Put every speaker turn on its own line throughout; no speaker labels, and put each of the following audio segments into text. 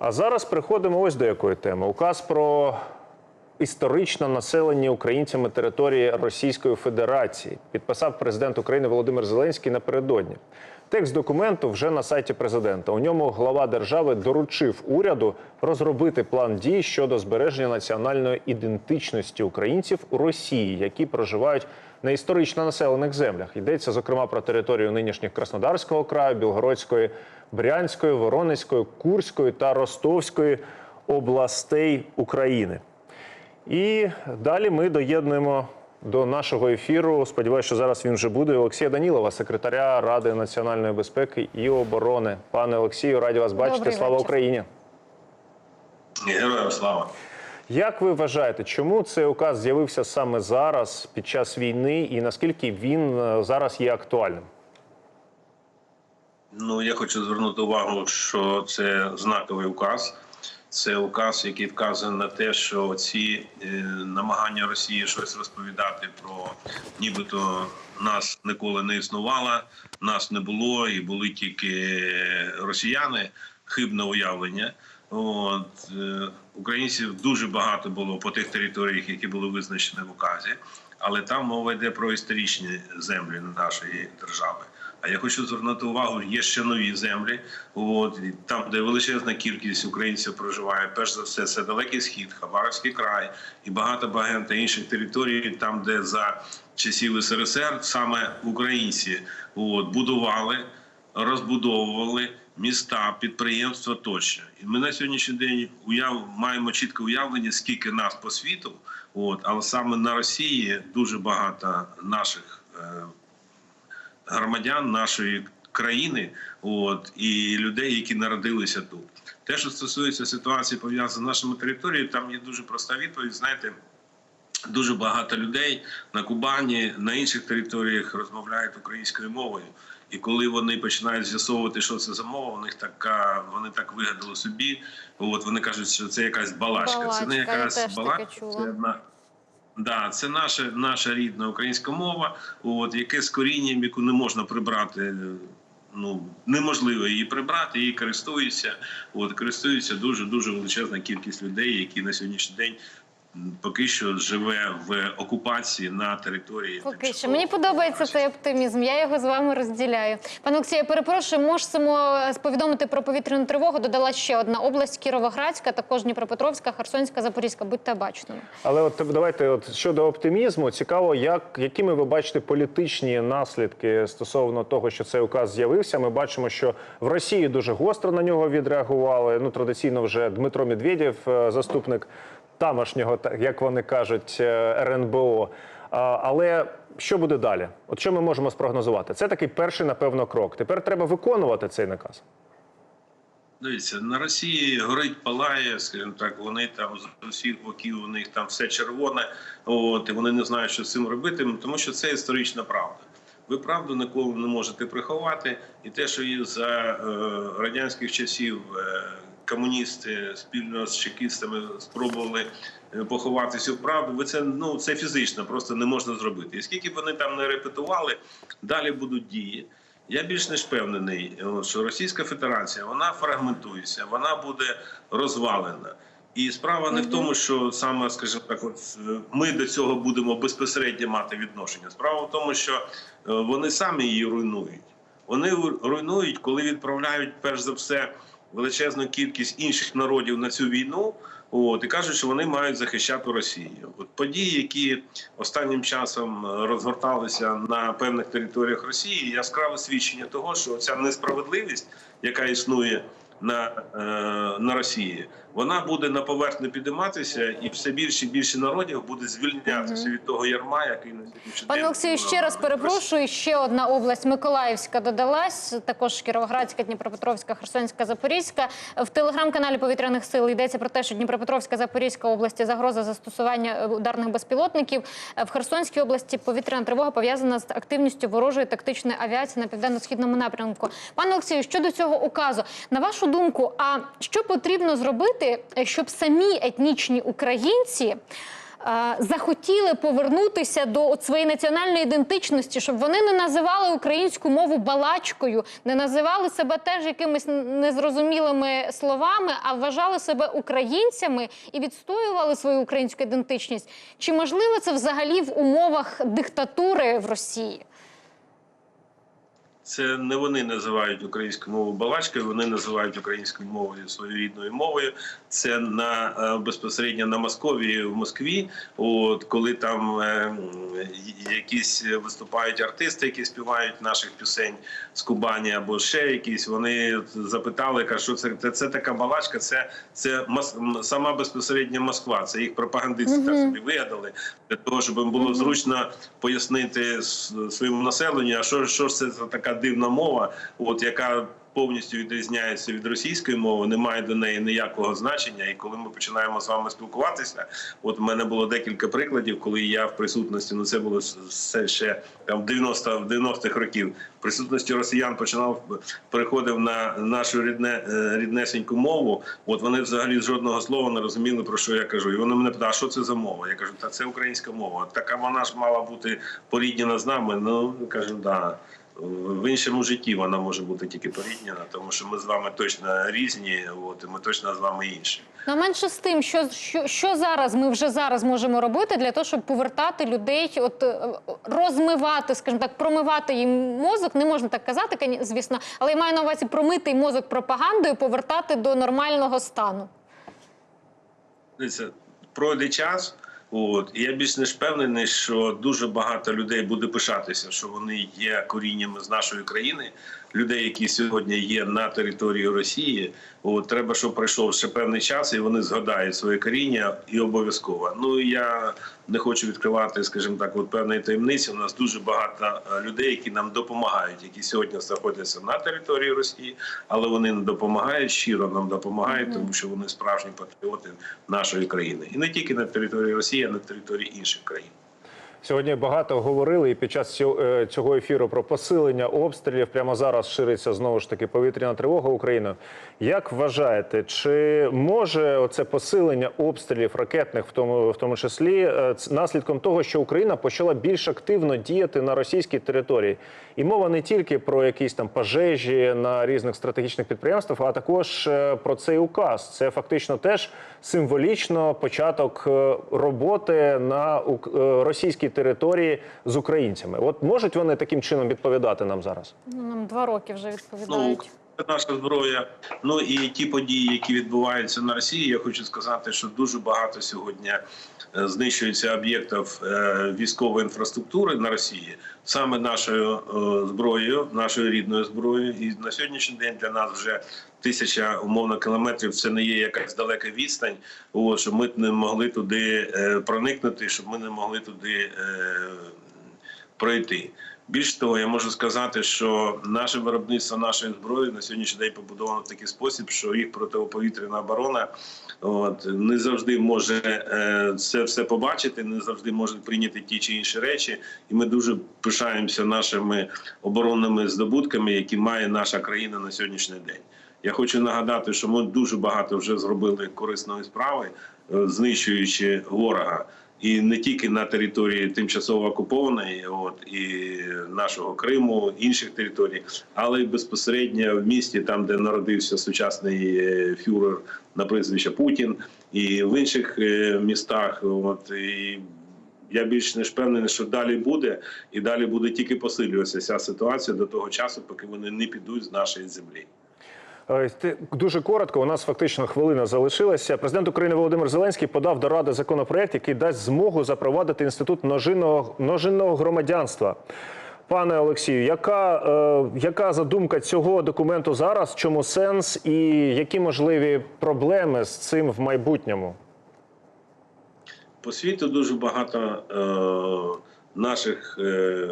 А зараз приходимо ось до якої теми. Указ про історичне населення українцями території Російської Федерації підписав президент України Володимир Зеленський напередодні. Текст документу вже на сайті президента. У ньому глава держави доручив уряду розробити план дій щодо збереження національної ідентичності українців у Росії, які проживають на історично населених землях. Йдеться зокрема про територію нинішніх Краснодарського краю, Білгородської, Брянської, Воронезької, Курської та Ростовської областей України. І далі ми доєднуємо до нашого ефіру. Сподіваюся, що зараз він вже буде. Олексія Данілова, секретаря Ради національної безпеки і оборони. Пане Олексію, раді вас бачити.
Добрий
Слава
вечір.
Україні!
Героям слава.
Як ви вважаєте, чому цей указ з'явився саме зараз під час війни, і наскільки він е, зараз є актуальним?
Ну я хочу звернути увагу, що це знаковий указ. Це указ, який вказує на те, що ці е, намагання Росії щось розповідати про нібито нас ніколи не існувало, нас не було, і були тільки росіяни. Хибне уявлення. От е, українців дуже багато було по тих територіях, які були визначені в указі, але там мова йде про історичні землі нашої держави. А я хочу звернути увагу, є ще нові землі. От там, де величезна кількість українців проживає, перш за все, це далекий схід, Хабаровський край і багато багато інших територій, там, де за часів СРСР саме українці от, будували, розбудовували міста, підприємства тощо. І ми на сьогоднішній день уяв маємо чітке уявлення, скільки нас по світу. От, але саме на Росії дуже багато наших. Е, громадян нашої країни, от і людей, які народилися тут. Те, що стосується ситуації пов'язаної з нашими територіями, там є дуже проста відповідь. Знаєте, дуже багато людей на Кубані, на інших територіях розмовляють українською мовою. І коли вони починають з'ясовувати, що це за мова, у них така вони так вигадали собі. От вони кажуть, що це якась балачка. це не якась балачка, це одна. Да, це наша, наша рідна українська мова, от яке з корінням, яку не можна прибрати. Ну неможливо її прибрати, її користуються. От користуються дуже дуже величезна кількість людей, які на сьогоднішній день поки що живе в окупації на території.
Поки що мені подобається цей оптимізм. Я його з вами розділяю. Пане Олексію, я перепрошую, можемо повідомити про повітряну тривогу. Додала ще одна область Кіровоградська, також Дніпропетровська, Херсонська, Запорізька. Будьте бачними.
Але от давайте, от щодо оптимізму, цікаво, як якими ви бачите політичні наслідки стосовно того, що цей указ з'явився. Ми бачимо, що в Росії дуже гостро на нього відреагували. Ну традиційно вже Дмитро Медведєв, е, заступник тамошнього, так, як вони кажуть, е, РНБО. Але що буде далі? От що ми можемо спрогнозувати? Це такий перший, напевно, крок. Тепер треба виконувати цей наказ.
Дивіться, на Росії горить палає, скажімо так, вони там з усіх боків у них там все червоне. От і вони не знають, що з цим робити, тому що це історична правда. Ви правду ніколи не можете приховати, і те, що і за е, радянських часів е, комуністи спільно з чекістами спробували е, поховати цю правду, ви це ну це фізично просто не можна зробити. І скільки б вони там не репетували, далі будуть дії. Я більш ніж впевнений, е, що Російська Федерація вона фрагментується, вона буде розвалена. І справа не в тому, що саме, скажімо так, от е, ми до цього будемо безпосередньо мати відношення. Справа в тому, що вони самі її руйнують. Вони руйнують, коли відправляють перш за все величезну кількість інших народів на цю війну. От і кажуть, що вони мають захищати Росію. От події, які останнім часом е, розгорталися на певних територіях Росії, яскраве свідчення того, що ця несправедливість, яка існує на, е, на Росії, вона буде на поверхню підійматися, і все більше і більше народів буде звільнятися від того ярма, який на сьогоднішній
Пане Олексію, ще раз перепрошую. Ще одна область Миколаївська додалась. Також Кіровоградська, Дніпропетровська, Херсонська, Запорізька. В телеграм-каналі повітряних сил йдеться про те, що Дніпропетровська, Запорізька області загроза застосування ударних безпілотників. В Херсонській області повітряна тривога пов'язана з активністю ворожої тактичної авіації на південно-східному напрямку. Пане Олексію, щодо цього указу, на вашу думку, а що потрібно зробити, е, щоб самі етнічні українці? е, захотіли повернутися до от своєї національної ідентичності, щоб вони не називали українську мову балачкою, не називали себе теж якимись незрозумілими словами, а вважали себе українцями і відстоювали свою українську ідентичність. Чи можливо це взагалі в умовах диктатури в Росії?
Це не вони називають українську мову балачкою, вони називають українською мовою своєю рідною мовою. Це на е, безпосередньо на Московії в Москві. От коли там е, якісь виступають артисти, які співають наших пісень з Кубані або ще якісь, вони запитали, кажуть, що це, це, це така балачка, це, це мос, сама безпосередньо Москва. Це їх пропагандисти так собі вигадали для того, щоб їм було зручно пояснити своєму населенню, а що, що ж це за така дивна мова, от яка повністю відрізняється від російської мови, не має до неї ніякого значення. І коли ми починаємо з вами спілкуватися, от у мене було декілька прикладів, коли я в присутності, ну це було все ще там 90 в 90-х років. В присутності росіян починав переходив на нашу рідне е, ріднесеньку мову. От вони взагалі жодного слова не розуміли про що я кажу. І вони мене питали, а що це за мова? Я кажу, та це українська мова. Така вона ж мала бути поріднена з нами. Ну кажу, да. В іншому житті вона може бути тільки поріднена, тому що ми з вами точно різні, от і ми точно з вами інші.
Ну, менше з тим, що, що, що зараз ми вже зараз можемо робити для того, щоб повертати людей, от е, розмивати, скажімо так, промивати їм мозок. Не можна так казати, звісно, але я маю на увазі промити мозок пропагандою, повертати до нормального стану.
Дивіться, пройде час. От я більш не впевнений, що дуже багато людей буде пишатися, що вони є коріннями з нашої країни. Людей, які сьогодні є на території Росії. От треба, щоб пройшов ще певний час, і вони згадають своє коріння і обов'язково. Ну я не хочу відкривати, скажімо так, от певної таємниці. У нас дуже багато е, людей, які нам допомагають, які сьогодні знаходяться на території Росії, але вони не допомагають щиро нам допомагають, тому що вони справжні патріоти нашої країни, і не тільки на території Росії, а на території інших країн.
Сьогодні багато говорили і під час цього- е, ефіру про посилення обстрілів. Прямо зараз шириться знову ж таки повітряна тривога Україною. Як вважаєте, чи може оце посилення обстрілів ракетних, в тому в тому числі, е, наслідком того, що Україна почала більш активно діяти на російській території? І мова не тільки про якісь там пожежі на різних стратегічних підприємствах, а також е, про цей указ. Це фактично теж символічно початок роботи на російській території з українцями. От можуть вони таким чином відповідати нам зараз?
Ну, нам два роки вже відповідають.
Наша зброя. Ну і ті події, які відбуваються на Росії, я хочу сказати, що дуже багато сьогодні е, знищується об'єктів е, військової інфраструктури на Росії саме нашою е, зброєю, нашою рідною зброєю. І на сьогоднішній день для нас вже тисяча умовно кілометрів. Це не є якась далека відстань. От, щоб ми не могли туди проникнути, щоб ми не могли туди. Пройти. Більш того, я можу сказати, що наше виробництво нашої зброї на сьогоднішній день побудовано в такий спосіб, що їх протиповітряна оборона от, не завжди може е, це все побачити, не завжди може прийняти ті чи інші речі. І ми дуже пишаємося нашими оборонними здобутками, які має наша країна на сьогоднішній день. Я хочу нагадати, що ми дуже багато вже зробили корисної справи, е, знищуючи ворога. І не тільки на території тимчасово окупованої, от і нашого Криму, інших територій, але й безпосередньо в місті, там де народився сучасний е, фюрер на прізвище Путін, і в інших е, містах. От і я більш не впевнений, що далі буде, і далі буде тільки посилюватися ця ситуація до того часу, поки вони не підуть з нашої землі.
Е, Дуже коротко, у нас фактично хвилина залишилася. Президент України Володимир Зеленський подав до Ради законопроект, який дасть змогу запровадити інститут множинного, множинного громадянства. Пане Олексію, яка, е, яка задумка цього документу зараз? Чому сенс і які можливі проблеми з цим в майбутньому?
По світу дуже багато е, наших, е,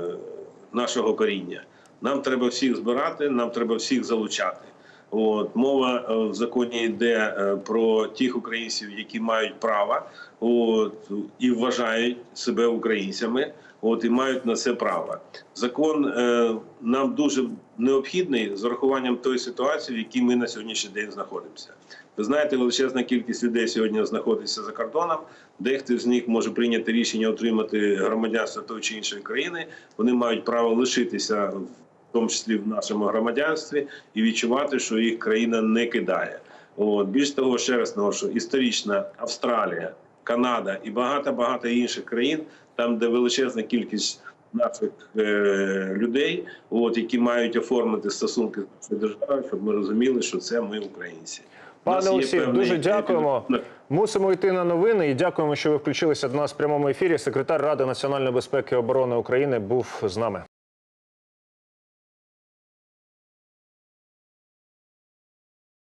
нашого коріння. Нам треба всіх збирати, нам треба всіх залучати. От мова е, в законі йде е, про тих українців, які мають право, от і вважають себе українцями. От і мають на це право. Закон е, нам дуже необхідний з урахуванням тої ситуації, в якій ми на сьогоднішній день знаходимося. Ви знаєте, величезна кількість людей сьогодні знаходиться за кордоном. Дехто з них може прийняти рішення отримати громадянство тої чи іншої країни. Вони мають право лишитися, в тому числі в нашому громадянстві, і відчувати, що їх країна не кидає. От більш того, ще раз наголошую, історична Австралія, Канада і багато багато інших країн, там де величезна кількість наших е, людей, от які мають оформити стосунки з нашою державою, щоб ми розуміли, що це ми українці.
Пане Олексію,
певний-
дуже дякуємо. Мусимо йти на новини і дякуємо, що ви включилися до нас в прямому ефірі. Секретар Ради національної безпеки і оборони України був з нами.